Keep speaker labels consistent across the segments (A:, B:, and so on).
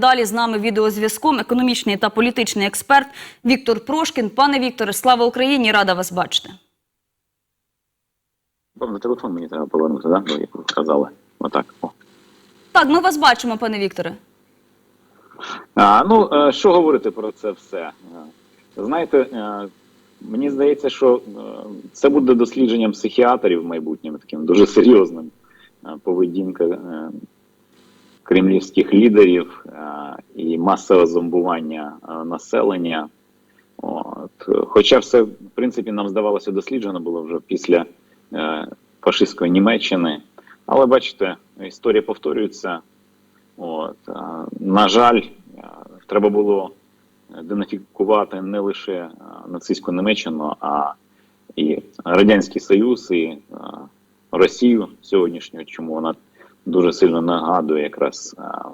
A: Далі з нами відеозв'язком економічний та політичний експерт Віктор Прошкін. Пане Вікторе, слава Україні! Рада вас бачити.
B: На телефон мені треба повернути, да? Бо, як ви казали. Отак. О.
A: Так, ми вас бачимо, пане Вікторе.
B: А, ну, е, що говорити про це все? Е, Знаєте, е, мені здається, що це буде дослідженням психіатрів в майбутньому, таким дуже серйозним поведінка кремлівських лідерів е, і масове зомбування е, населення. От. Хоча все, в принципі, нам здавалося досліджено було вже після е, фашистської Німеччини. Але бачите, історія повторюється. От, на жаль, треба було денафікувати не лише нацистську Німеччину, а і Радянський Союз, і Росію сьогоднішню, чому вона дуже сильно нагадує якраз а,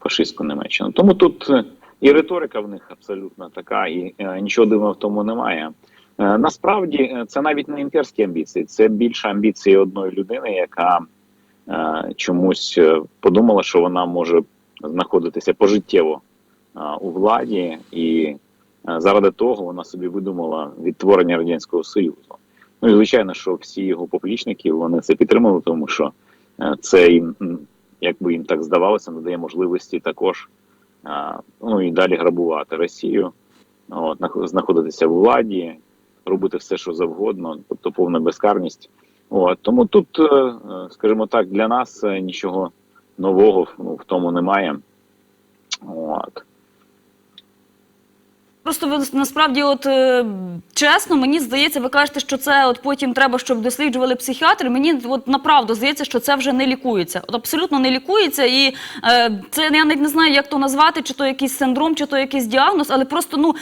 B: фашистську Німеччину. Тому тут е, і риторика в них абсолютно така, і е, нічого дивного в тому немає. Е, Насправді е, це навіть не імперські амбіції, це більше амбіції одної людини, яка е, чомусь е, подумала, що вона може знаходитися пожиттєво е, у владі, і е, заради того вона собі видумала відтворення радянського союзу. Ну і звичайно, що всі його поплічники вони це підтримали, тому що е, це їм, якби їм так здавалося, надає можливості також е, ну і далі грабувати Росію, от, знаходитися в владі, робити все, що завгодно, тобто повна безкарність. От, тому тут, е, е, скажімо так, для нас е, нічого нового ну, в тому немає. От.
A: Просто насправді, от е, чесно, мені здається, ви кажете, що це от потім треба, щоб досліджували психіатри. Мені от направду здається, що це вже не лікується. От абсолютно не лікується, і е, це я навіть не знаю, як то назвати, чи то якийсь синдром, чи то якийсь діагноз, але просто ну.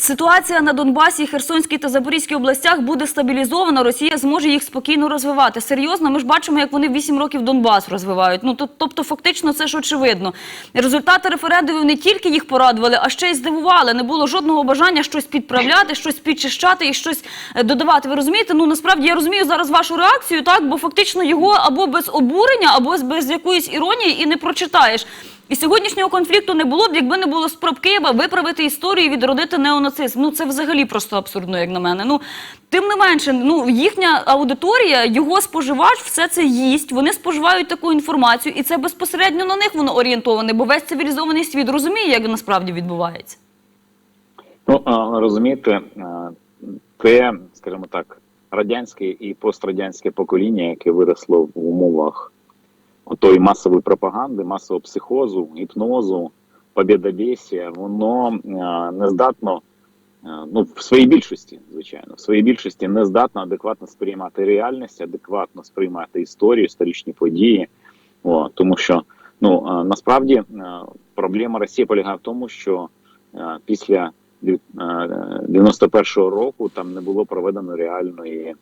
A: Ситуація на Донбасі, Херсонській та Запорізькій областях буде стабілізована. Росія зможе їх спокійно розвивати. Серйозно, ми ж бачимо, як вони 8 років Донбас розвивають. Ну тобто, фактично, це ж очевидно. Результати референдумів не тільки їх порадували, а ще й здивували. Не було жодного бажання щось підправляти, щось підчищати і щось е, додавати. Ви розумієте? Ну насправді я розумію зараз вашу реакцію, так бо фактично його або без обурення, або без якоїсь іронії і не прочитаєш. І сьогоднішнього конфлікту не було б, якби не було спроб Києва виправити історію і відродити неонацизм. Ну це взагалі просто абсурдно, як на мене. Ну тим не менше, ну їхня аудиторія, його споживач, все це їсть. Вони споживають таку інформацію, і це безпосередньо на них воно орієнтоване, бо весь цивілізований світ розуміє, як насправді відбувається.
B: Ну, розумієте, те, скажімо так, радянське і пострадянське покоління, яке виросло в умовах отої масової пропаганди, масового психозу, гіпнозу, побєдобєсія, воно не здатно, ну, в своїй більшості, звичайно, в своїй більшості не здатно адекватно сприймати реальність, адекватно сприймати історію, історичні події. О, тому що ну насправді проблема Росії полягає в тому, що після 91-го року там не було проведено реальної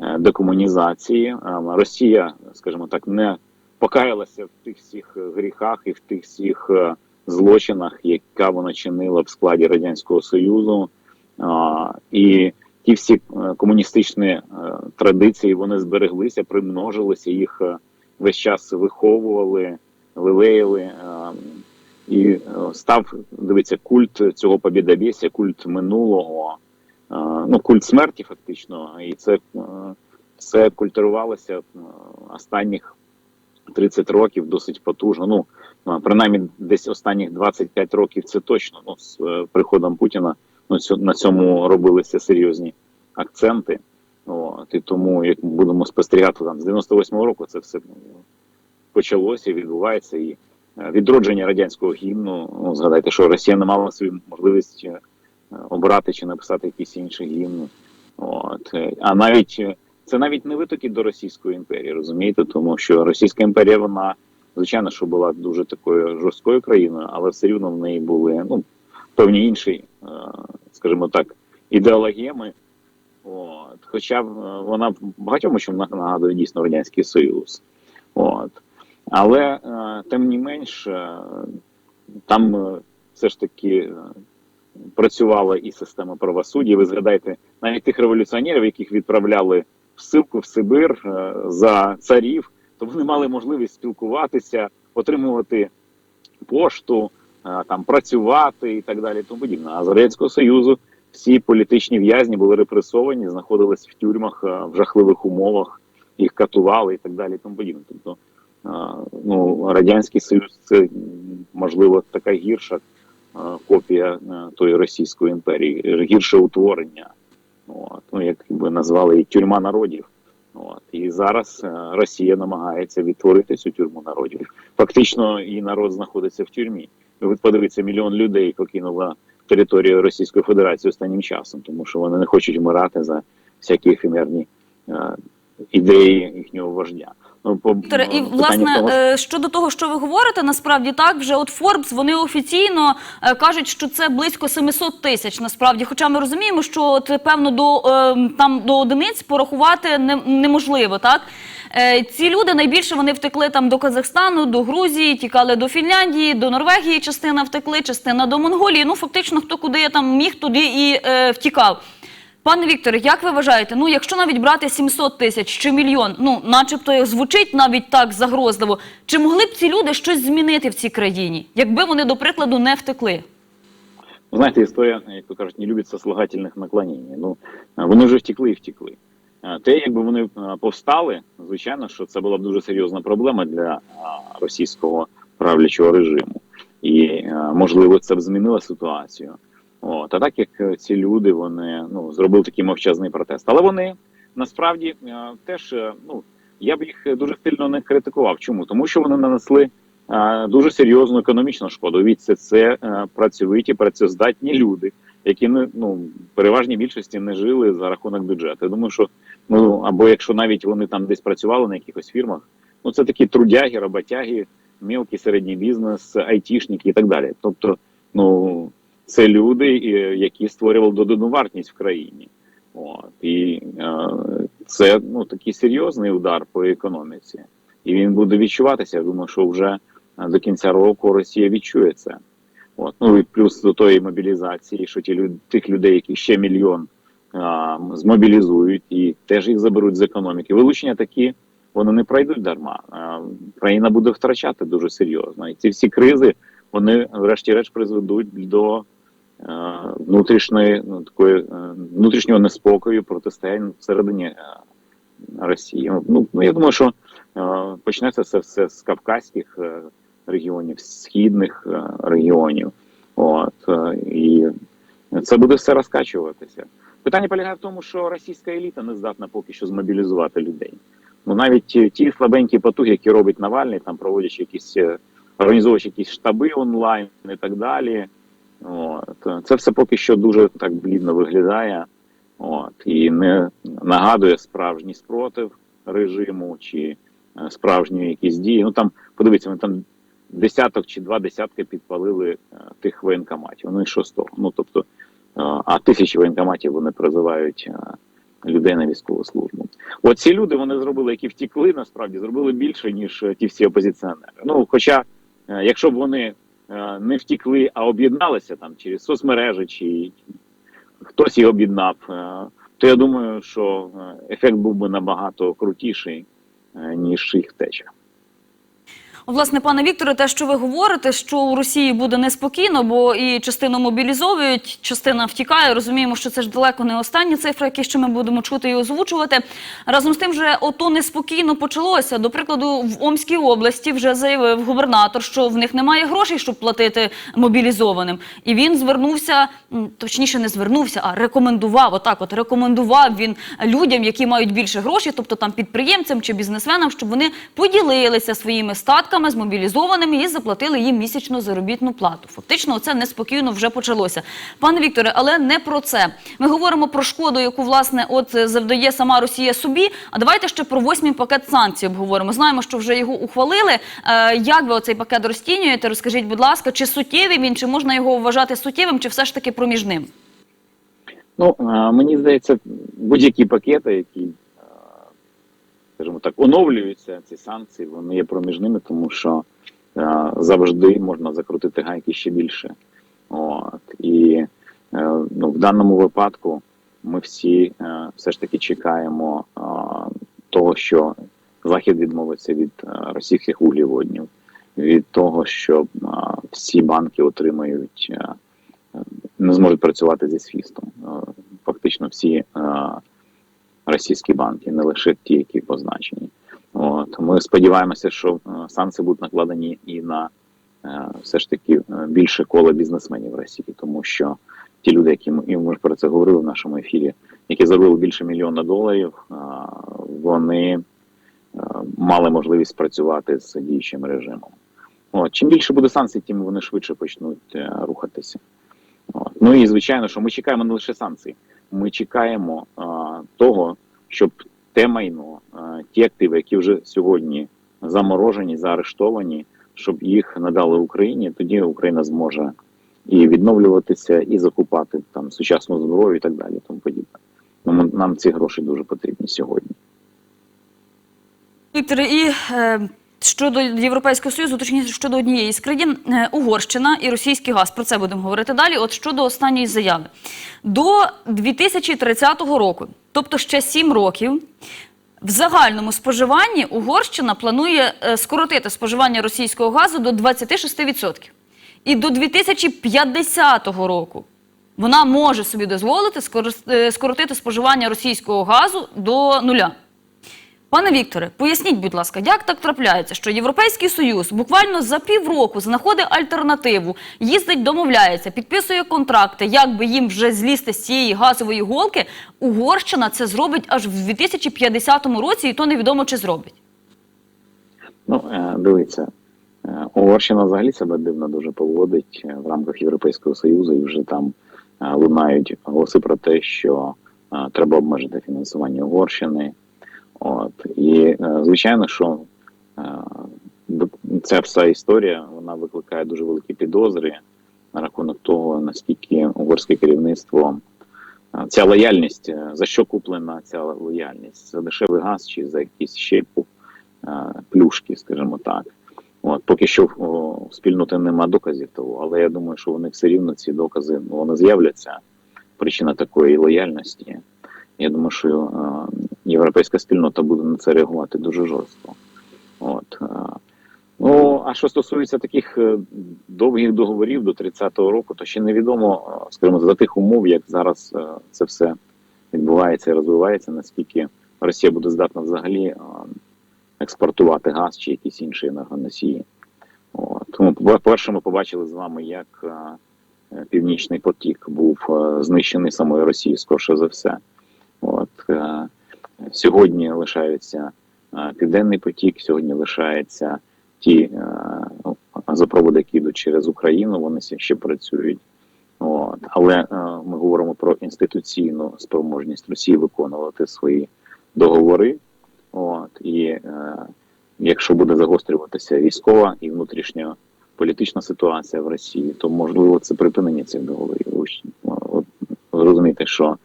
B: е, декомунізації. Росія, скажімо так, не покаялася в тих всіх гріхах і в тих всіх е, злочинах, яка вона чинила в складі радянського союзу. І ті всі е, комуністичні е, традиції вони збереглися, примножилися, їх е, весь час виховували, лелеяли. е, І е, став дивиться культ цього побєдобєсія, культ минулого, е, ну культ смерті, фактично, і це е, все культивувалося е, останніх 30 років досить потужно. Ну принаймні, десь останніх 25 років це точно. Ну з е, приходом Путіна ну, на цьому робилися серйозні акценти. От, і тому, як ми будемо спостерігати там з 98-го року, це все ну, почалося, відбувається і е, відродження радянського гімну. Ну, згадайте, що Росія не мала свою можливість е, обрати чи написати якийсь інший гімн. От а навіть це навіть не витоки до Російської імперії, розумієте, тому що Російська імперія, вона звичайно, що була дуже такою жорсткою країною, але все рівно в неї були ну певні інші, е, скажімо так, ідеологеми. От. Хоча е, вона в багатьому чому нагадує дійсно Радянський Союз. От. Але е, тим не менш, там все ж таки працювала і система правосуддя. Ви згадаєте навіть тих революціонерів, яких відправляли ссылку в Сибир е, за царів, то вони мали можливість спілкуватися, отримувати пошту, е, там працювати і так далі. Тому подібне. А з радянського союзу всі політичні в'язні були репресовані, знаходились в тюрмах е, в жахливих умовах, їх катували і так далі. Тому подібне. Тобто, ну радянський союз це можливо така гірша копія тої російської імперії, гірше утворення. От, ну, як би назвали її тюрма народів. От, і зараз е, Росія намагається відтворити цю тюрму народів. Фактично, і народ знаходиться в тюрмі. Ви подивіться, мільйон людей покинула територію Російської Федерації останнім часом, тому що вони не хочуть вмирати за всякі ефемерні е, ідеї їхнього вождя. Ну, по,
A: і власне е, щодо того, що ви говорите, насправді так вже от Forbes, вони офіційно е, кажуть, що це близько 700 тисяч. Насправді, хоча ми розуміємо, що от, певно до е, там до одиниць порахувати не, неможливо, так. Ці люди найбільше вони втекли там до Казахстану, до Грузії, тікали до Фінляндії, до Норвегії. Частина втекли, частина до Монголії. Ну фактично, хто куди там міг, туди і е, втікав. Пане Вікторе, як ви вважаєте, ну якщо навіть брати 700 тисяч чи мільйон, ну начебто звучить навіть так загрозливо, чи могли б ці люди щось змінити в цій країні, якби вони, до прикладу, не втекли?
B: Знаєте, історія, як то кажуть, не любить сослагательних наклонень. Ну вони вже втекли і втекли. Те, якби вони повстали, звичайно, що це була б дуже серйозна проблема для російського правлячого режиму, і можливо це б змінило ситуацію. От а так як е, ці люди вони ну зробили такий мовчазний протест, але вони насправді е, теж е, ну я б їх дуже сильно не критикував. Чому тому, що вони нанесли дуже серйозну економічну шкоду. Від це, це працьовиті, працездатні люди, які не ну переважній більшості не жили за рахунок бюджету. Я думаю, що ну або якщо навіть вони там десь працювали на якихось фірмах, ну це такі трудяги, роботяги, мілкий середній бізнес, айтішники і так далі. Тобто, ну це люди, які створювали додану вартість в країні. От і е, це ну такий серйозний удар по економіці, і він буде відчуватися. Я думаю, що вже е, до кінця року Росія відчує це. От ну і плюс до тої мобілізації, що ті люди тих людей, які ще мільйон а, змобілізують і теж їх заберуть з економіки. Вилучення такі вони не пройдуть дарма. А, країна буде втрачати дуже серйозно. І ці всі кризи вони, врешті-решт, призведуть до е, внутрішньої ну, такої е, внутрішнього неспокою протистояння всередині е, Росії. Ну, ну я думаю, що е, почнеться це все з кавказьких е, регіонів, східних е, регіонів. От е, і це буде все розкачуватися. Питання полягає в тому, що російська еліта не здатна поки що змобілізувати людей. Ну навіть ті, слабенькі потуги, які робить Навальний, там проводячи якісь е, організовуючи якісь штаби онлайн і так далі. От це все поки що дуже так блідно виглядає. От і не нагадує справжній спротив режиму чи е, справжні якісь дії. Ну там подивіться, ми там десяток чи два десятки підпалили е, тих воєнкоматів. Ну і що з того? Ну тобто, е, а тисячі воєнкоматів вони призивають людей на військову службу. Оці люди вони зробили, які втікли, насправді зробили більше ніж ті всі опозиціонери. Ну, хоча, якщо б вони не втікли, а об'єдналися там через соцмережі, чи хтось їх об'єднав, е, то я думаю, що е, ефект був би набагато крутіший, е, ніж їх втеча.
A: Власне, пане Вікторе, те, що ви говорите, що у Росії буде неспокійно, бо і частину мобілізовують, частина втікає. Розуміємо, що це ж далеко не останні цифри, які ще ми будемо чути і озвучувати. Разом з тим, вже ото неспокійно почалося. До прикладу, в Омській області вже заявив губернатор, що в них немає грошей, щоб платити мобілізованим. І він звернувся, точніше, не звернувся, а рекомендував. Отак, от рекомендував він людям, які мають більше грошей, тобто там підприємцям чи бізнесменам, щоб вони поділилися своїми статками з мобілізованими і заплатили їм місячну заробітну плату. Фактично, це неспокійно вже почалося. Пане Вікторе, але не про це. Ми говоримо про шкоду, яку власне от е, завдає сама Росія собі. А давайте ще про восьмий пакет санкцій обговоримо. Знаємо, що вже його ухвалили. Е, як ви оцей пакет розцінюєте? Розкажіть, будь ласка, чи суттєвий він, чи можна його вважати суттєвим, чи все ж таки проміжним?
B: Ну, е, мені здається, будь-які пакети, які, скажімо так, оновлюються, ці санкції, вони є проміжними, тому що е, завжди можна закрутити гайки ще більше. От. І е, ну, в даному випадку ми всі е, все ж таки чекаємо е, того, що Захід відмовиться від е, російських вуглеводнів, від того, що е, всі банки отримають, е, не зможуть працювати зі свістом. Е, Фактично всі е, російські банки, не лише ті, які позначені. От ми сподіваємося, що е, санкції будуть накладені і на е, все ж таки е, більше коло бізнесменів Росії, тому що ті люди, які ми, і ми ж про це говорили в нашому ефірі, які заробили більше мільйона доларів, вони мали можливість працювати з діючим режимом. От. Чим більше буде санкцій, тим вони швидше почнуть рухатися. От. Ну і звичайно, що ми чекаємо не лише санкцій, ми чекаємо е, того, щоб те майно, е, ті активи, які вже сьогодні заморожені, заарештовані, щоб їх надали Україні, тоді Україна зможе і відновлюватися, і закупати там сучасну зброю і так далі. Тому подібне. Тому нам ці гроші дуже потрібні сьогодні.
A: Віктор, і е, щодо Європейського Союзу, точніше щодо однієї з країн, е, Угорщина і російський газ. Про це будемо говорити далі. От щодо останньої заяви. До 2030 року, тобто ще 7 років, в загальному споживанні Угорщина планує е, скоротити споживання російського газу до 26%. І до 2050 року вона може собі дозволити е, скоротити споживання російського газу до нуля. Пане Вікторе, поясніть, будь ласка, як так трапляється, що Європейський Союз буквально за півроку знаходить альтернативу, їздить, домовляється, підписує контракти, як би їм вже злізти з цієї газової голки, Угорщина це зробить аж в 2050 році, і то невідомо чи зробить.
B: Ну, е, дивіться, е, Угорщина взагалі себе дивно дуже поводить е, в рамках Європейського Союзу, і вже там лунають голоси про те, що треба обмежити фінансування Угорщини. От і е, звичайно, що е, ця вся історія вона викликає дуже великі підозри на рахунок того, наскільки угорське керівництво. е, Ця лояльність, за що куплена ця лояльність? За дешевий газ чи за якісь ще плюшки, скажімо так. От, поки що у спільноти нема доказів того, але я думаю, що вони все рівно ці докази ну, вони з'являться. Причина такої лояльності. Я думаю, що європейська спільнота буде на це реагувати дуже жорстко. От, е, ну, а що стосується таких е, довгих договорів до 30-го року, то ще невідомо, е, скажімо, за тих умов, як зараз це все відбувається і розвивається, наскільки Росія буде здатна взагалі експортувати газ чи якісь інші енергоносії. От. Тому, по-перше, ми побачили з вами, як Північний потік був знищений самою Росією, скорше за все. От, сьогодні лишається е, Південний потік, сьогодні лишаються ті е, газопроводи, які йдуть через Україну, вони ще працюють. От. Але е, ми говоримо про інституційну спроможність Росії виконувати свої договори. От, і якщо буде загострюватися військова і внутрішня політична ситуація в Росії, то можливо це припинення цих договорів. Ви От, розумієте, що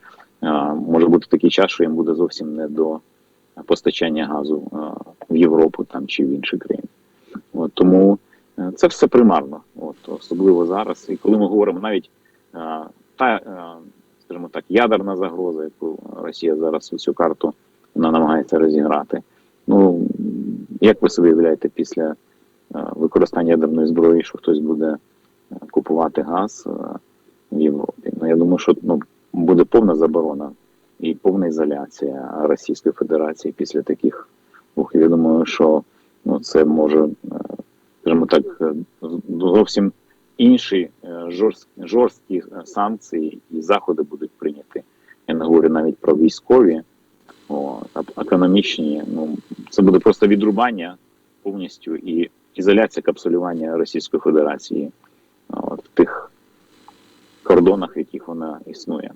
B: може бути такий час, що їм буде зовсім не до постачання газу в Європу там чи в інші країни. От, тому е, це все примарно, от, особливо зараз. І коли ми говоримо навіть е, та, е, скажімо так, ядерна загроза, яку Росія зараз усю карту вона намагається розіграти. Ну як ви собі уявляєте після використання ядерної зброї, що хтось буде купувати газ в Європі? Ну я думаю, що ну, буде повна заборона і повна ізоляція Російської Федерації після таких рухів. Я думаю, що ну, це може, е, скажімо так, е, зовсім інші е, жорсткі, жорсткі санкції і заходи будуть прийняті. Я не говорю навіть про військові. А економічні, ну це буде просто відрубання повністю і ізоляція капсулювання Російської Федерації от, в тих кордонах, в яких вона існує.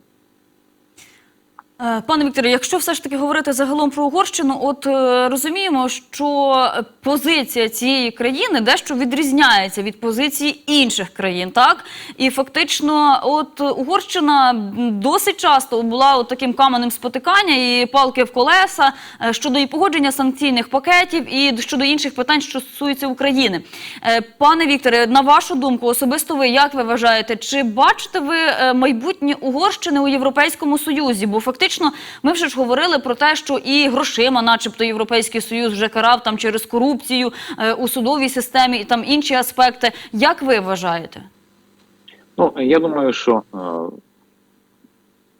A: Е, Пане Вікторе, якщо все ж таки говорити загалом про Угорщину, от е, розуміємо, що позиція цієї країни дещо відрізняється від позиції інших країн, так і фактично, от Угорщина досить часто була от таким каменем спотикання і палки в колеса е, щодо і погодження санкційних пакетів і щодо інших питань, що стосуються України. Пане Вікторе, на вашу думку, особисто ви як ви вважаєте, чи бачите ви майбутнє Угорщини у Європейському Союзі? Бо фактично фактично ми вже ж говорили про те, що і грошима, начебто, Європейський Союз вже карав там через корупцію е, у судовій системі і там інші аспекти. Як ви вважаєте?
B: Ну, я думаю, що е,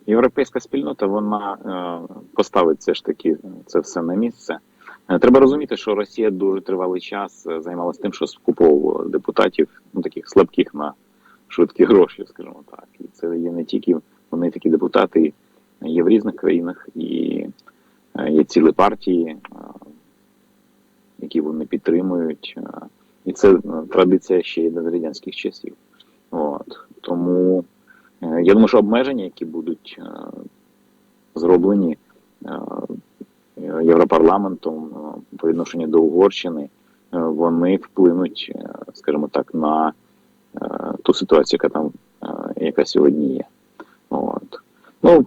B: європейська спільнота вона е, поставить все ж таки це все на місце. Е, Треба розуміти, що Росія дуже тривалий час е, займалася тим, що скуповувала депутатів, ну таких слабких на швидкі гроші, скажімо так. І це є не тільки вони такі депутати, є в різних країнах, і е, є цілі партії, е, які вони підтримують. е, І це традиція ще й з радянських часів. От. Тому я думаю, що обмеження, які будуть зроблені Європарламентом по відношенню до Угорщини, вони вплинуть, скажімо так, на ту ситуацію, яка там яка сьогодні є. От. Ну,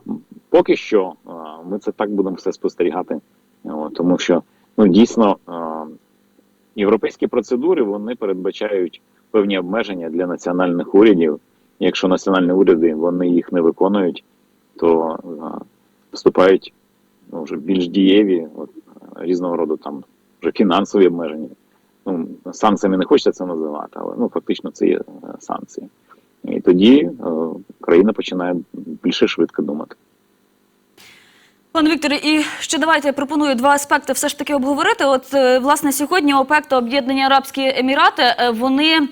B: поки що ми це так будемо все спостерігати, тому що ну, дійсно європейські процедури вони передбачають певні обмеження для національних урядів. Якщо національні уряди вони їх не виконують, то вступають ну, вже більш дієві от, різного роду там вже фінансові обмеження. Ну, санкціями не хочеться це називати, але ну, фактично це є е, санкції. І тоді е, країна починає більше швидко думати.
A: Пане Вікторе, і ще давайте я пропоную два аспекти все ж таки обговорити. От е, власне сьогодні ОПЕК та Об'єднані Арабські Емірати е, вони.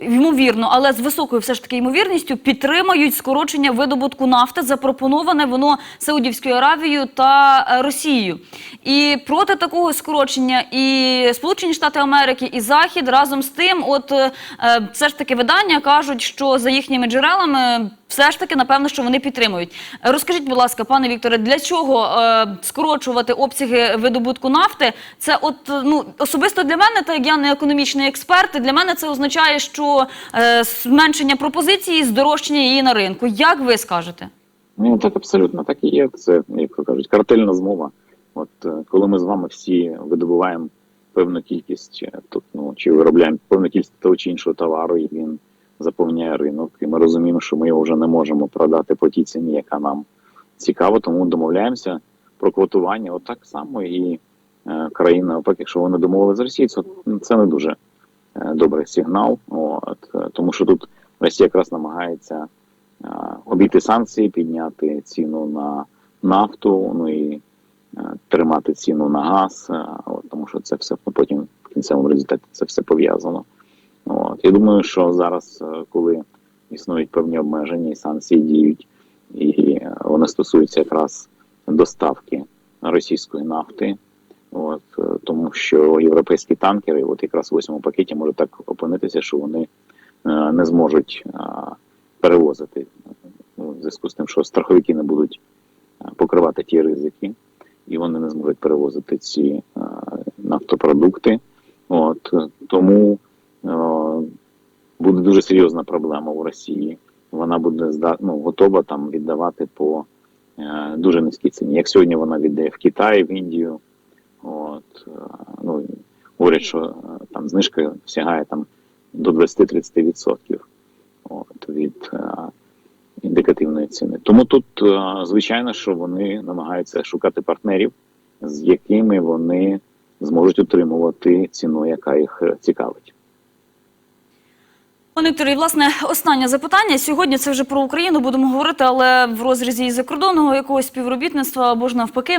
A: Ймовірно, але з високою все ж таки ймовірністю підтримають скорочення видобутку нафти, запропоноване воно Саудівською Аравією та е, Росією. І проти такого скорочення і Сполучені Штати Америки, і Захід разом з тим, от е, е, все ж таки видання кажуть, що за їхніми джерелами все ж таки напевно, що вони підтримують. Розкажіть, будь ласка, пане Вікторе, для чого е, скорочувати обсяги видобутку нафти? Це от е, ну особисто для мене, так як я не економічний експерт, для мене це означає, що е, зменшення пропозиції, здорожчання її на ринку. Як ви скажете?
B: Ну так абсолютно так і є. Це, як то кажуть, картельна змова. От е, коли ми з вами всі видобуваємо певну кількість, тут, ну, чи виробляємо певну кількість того чи іншого товару, і він заповняє ринок, і ми розуміємо, що ми його вже не можемо продати по тій ціні, яка нам цікава, тому домовляємося про квотування. От так само і е, країна ОПЕК, якщо вони домовили з Росією, це, це не дуже е, добрий сигнал. От, е, тому що тут Росія якраз намагається е, обійти санкції, підняти ціну на нафту, ну і е, тримати ціну на газ, е, от, тому що це все потім в кінцевому результаті це все пов'язано. От. Я думаю, що зараз, е, коли існують певні обмеження і санкції діють, і вони стосуються якраз доставки російської нафти. От, е, тому що європейські танкери, от якраз в восьмому пакеті може так опинитися, що вони е, не зможуть перевозити ну, в зв'язку з тим, що страховики не будуть покривати ті ризики, і вони не зможуть перевозити ці нафтопродукти. От тому буде дуже серйозна проблема у Росії. Вона буде ну, готова там віддавати по е, дуже низькій ціні. Як сьогодні вона віддає в Китай, в Індію. От, е, ну, говорять, що е, там знижка сягає там до 20-30% от, від е, індикативної ціни. Тому тут, е, звичайно, що вони намагаються шукати партнерів, з якими вони зможуть отримувати ціну, яка їх е, цікавить.
A: Пане і, власне, останнє запитання. Сьогодні це вже про Україну будемо говорити, але в розрізі із закордонного якогось співробітництва або ж навпаки.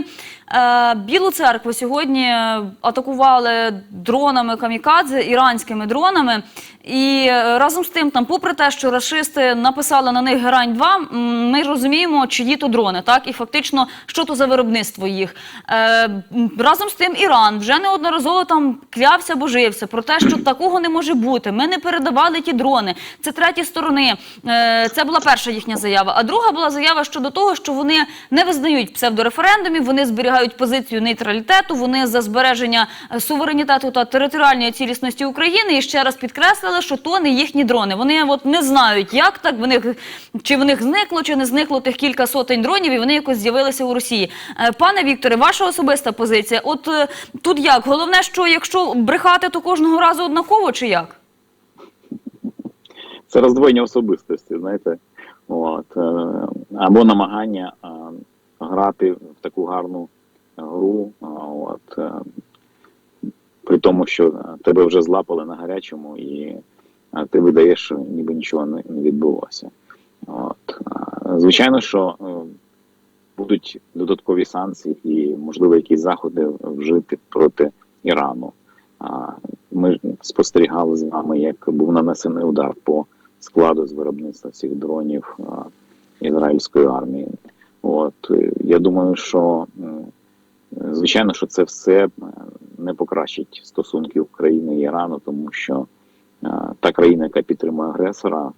A: Е, Білу церкву сьогодні атакували дронами камікадзе, іранськими дронами. І е, разом з тим, там, попри те, що рашисти написали на них герань 2 ми розуміємо, чиї то дрони, так і фактично, що то за виробництво їх. Е, разом з тим, Іран вже неодноразово там клявся, божився про те, що такого не може бути. Ми не передавали ті дрони. Це треті сторони. Е, це була перша їхня заява. А друга була заява щодо того, що вони не визнають псевдореферендумів, вони зберігають позицію нейтралітету, вони за збереження е, суверенітету та територіальної цілісності України. І ще раз підкреслили, що то не їхні дрони. Вони от не знають, як так в них чи в них зникло, чи не зникло тих кілька сотень дронів, і вони якось з'явилися у Росії. Е, Пане Вікторе, ваша особиста позиція. От тут як? Головне, що якщо брехати, то кожного разу однаково, чи як?
B: Це роздвоєння особистості, знаєте, от, е, або намагання е, грати в таку гарну гру. От, е, при тому, що тебе вже злапали на гарячому, і ти видаєш, що ніби нічого не, відбулося. От. Звичайно, що будуть додаткові санкції і, можливо, якісь заходи вжити проти Ірану. Ми спостерігали з вами, як був нанесений удар по складу з виробництва цих дронів ізраїльської армії. От я думаю, що звичайно, що це все е, не покращить стосунки України і Ірану, тому що е, та країна, яка підтримує агресора,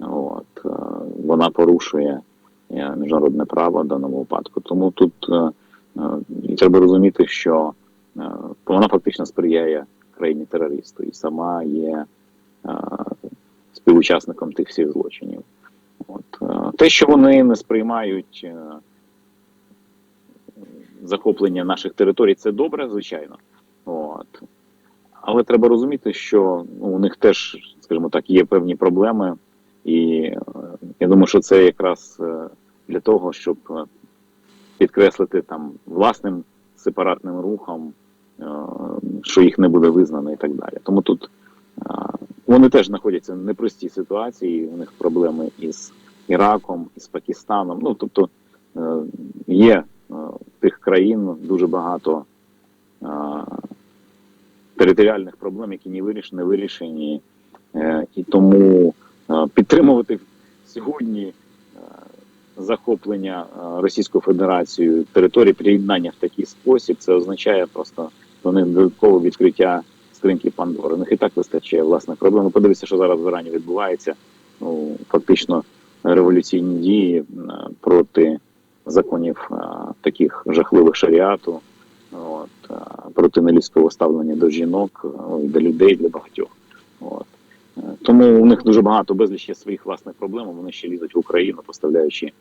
B: от е, вона порушує міжнародне право в даному випадку. Тому тут і треба розуміти, що вона фактично сприяє країні терористу і сама є співучасником тих всіх злочинів. От е, те, що вони не сприймають е, захоплення наших територій, це добре, звичайно. От. Але треба розуміти, що ну, у них теж, скажімо так, є певні проблеми, і е, я думаю, що це якраз для того, щоб підкреслити там власним сепаратним рухом, що їх не буде визнано і так далі. Тому тут вони теж знаходяться в непростій ситуації, у них проблеми із Іраком, із Пакистаном. Ну тобто е, є е, тих країн дуже багато е, територіальних проблем, які не вирішені, не вирішені. І тому підтримувати сьогодні захоплення Російською Федерацією території приєднання в такий спосіб, це означає просто до них додаткове відкриття скриньки Пандори. У них і так вистачає власних проблем. Ну, Подивіться, що зараз в Ірані відбувається. Ну фактично революційні дії проти законів таких жахливих шаріату, от, проти нелюдського ставлення до жінок, до людей, для багатьох. От. Е, Тому у них дуже багато безліч є своїх власних проблем. Вони ще лізуть в Україну, поставляючи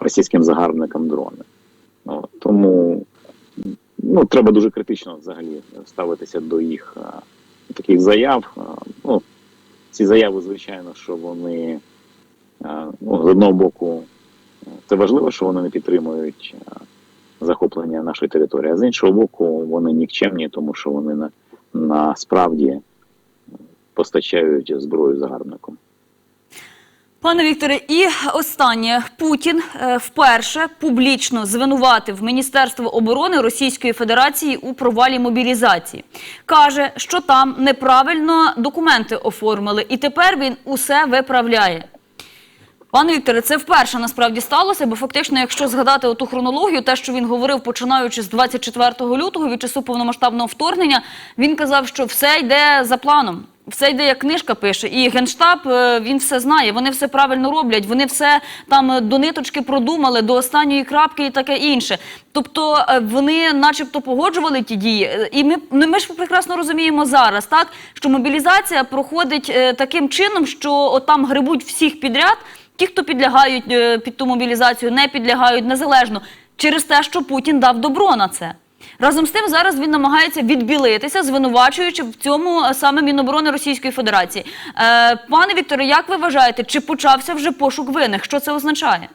B: російським загарбникам дрони. От. Тому ну, треба дуже критично взагалі ставитися до їх е, таких заяв. Е, ну, ці заяви, звичайно, що вони е, ну, з одного боку, це важливо, що вони не підтримують захоплення нашої території, а з іншого боку, вони нікчемні, тому що вони на, насправді постачають зброю загарбникам.
A: Пане Вікторе, і останнє Путін е, вперше публічно звинуватив Міністерство оборони Російської Федерації у провалі мобілізації. Каже, що там неправильно документи оформили, і тепер він усе виправляє. Пане Вікторе, це вперше насправді сталося, бо фактично, якщо згадати оту хронологію, те, що він говорив, починаючи з 24 лютого від часу повномасштабного вторгнення, він казав, що все йде за планом. Все йде, як книжка пише, і генштаб е, він все знає. Вони все правильно роблять. Вони все там е, до ниточки продумали, до останньої крапки і таке інше. Тобто е, вони, начебто, погоджували ті дії. І ми, ну, ми ж прекрасно розуміємо зараз, так що мобілізація проходить таким чином, що от там грибуть всіх підряд. Ті, хто підлягають під ту мобілізацію, не підлягають незалежно через те, що Путін дав добро на це. Разом з тим, зараз він намагається відбілитися, звинувачуючи в цьому е, саме Міноборони Російської Федерації. Е, пане Вікторе, як ви вважаєте, чи почався вже пошук винних? Що це означає?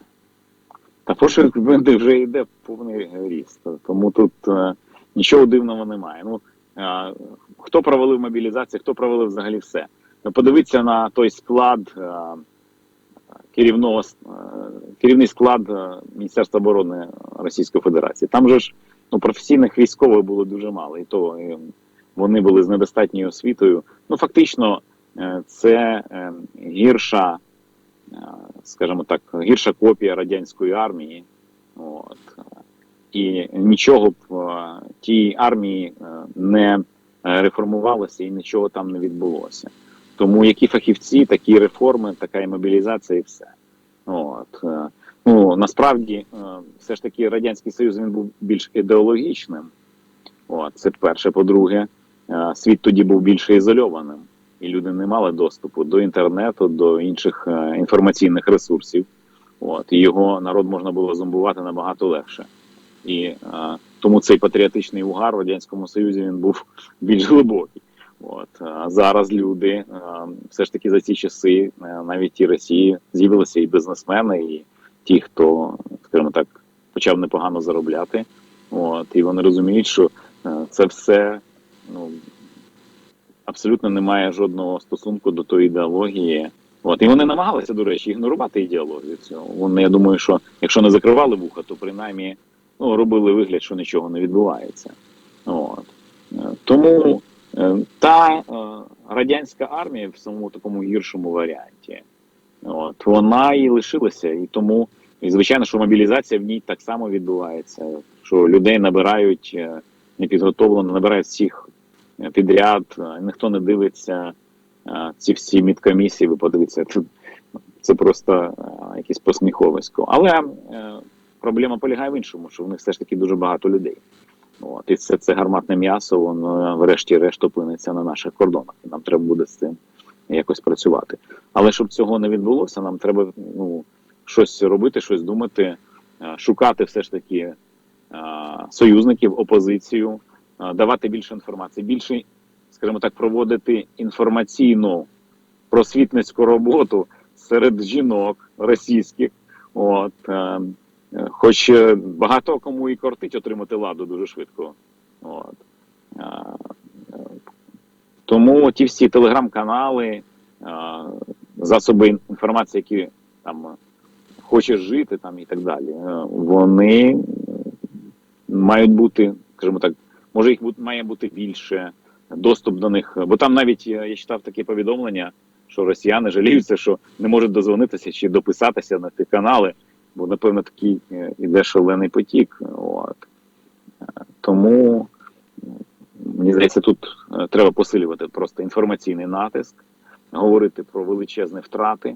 B: Та пошук винди вже йде повний ріст. Тому тут е, нічого дивного немає. Ну хто провалив мобілізацію, хто провалив взагалі все. Подивіться на той склад керівного керівний склад Міністерства оборони Російської Федерації. Там же ж ну, професійних військових було дуже мало, і то вони були з недостатньою освітою. Ну фактично, е, це е, гірша е, скажімо так, гірша копія радянської армії. От. І нічого б тій армії не реформувалося і нічого там не відбулося. Тому які фахівці, такі реформи, така і мобілізація, і все. От. Ну, насправді, е, все ж таки, Радянський Союз він був більш ідеологічним. От, це перше. По-друге, е, світ тоді був більше ізольованим, і люди не мали доступу до інтернету, до інших е, інформаційних ресурсів. От, і його народ можна було зомбувати набагато легше. І е, тому цей патріотичний угар в Радянському Союзі він був більш глибокий. От а зараз люди е, все ж таки за ці часи, навіть ті Росії, з'явилися і бізнесмени, і ті, хто скажімо так, почав непогано заробляти. От, і вони розуміють, що е, це все ну, абсолютно не має жодного стосунку до тої ідеології. От, і вони намагалися, до речі, ігнорувати ідеологію цього. Вони, я думаю, що якщо не закривали вуха, то принаймні ну, робили вигляд, що нічого не відбувається. От. Е, Тому е, та радянська армія в самому такому гіршому варіанті, от, вона і лишилася. І тому, і звичайно, що мобілізація в ній так само відбувається, що людей набирають е, непідготовлено, набирають всіх е, підряд, е, ніхто не дивиться ці всі мідкомісії, ви подивіться, це просто якесь посміховисько. Але проблема полягає в іншому, що в них все ж таки дуже багато людей. От, і це, це гарматне м'ясо, воно врешті-решт опиниться на наших кордонах. І нам треба буде з цим якось працювати. Але щоб цього не відбулося, нам треба ну, щось робити, щось думати, е, шукати все ж таки е, союзників, опозицію, е, давати більше інформації, більше, скажімо так, проводити інформаційну просвітницьку роботу серед жінок російських. От, хоч багато кому і кортить отримати ладу дуже швидко. От. Тому ті всі телеграм-канали, засоби інформації, які там е, хочеш жити там і так далі, е, вони мають бути, скажімо так, може їх має бути більше, доступ до них. Бо там навіть я читав таке повідомлення, що росіяни жаліються, що не можуть дозвонитися чи дописатися на ті канали, бо напевно такий е, іде шалений потік. От. Е, Тому мені здається, тут треба посилювати просто інформаційний натиск, говорити про величезні втрати,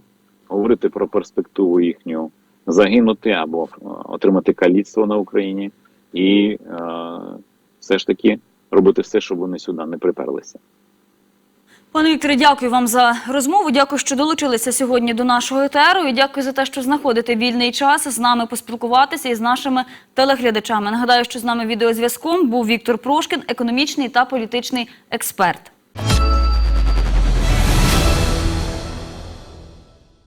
B: говорити про перспективу їхню загинути або е, отримати каліцтво на Україні, і е, все ж таки робити все, щоб вони сюди не приперлися.
A: Пане Вікторе, дякую вам за розмову. Дякую, що долучилися сьогодні до нашого етеру. І дякую за те, що знаходите вільний час з нами поспілкуватися і з нашими телеглядачами. Нагадаю, що з нами відеозв'язком був Віктор Прошкін, економічний та політичний експерт.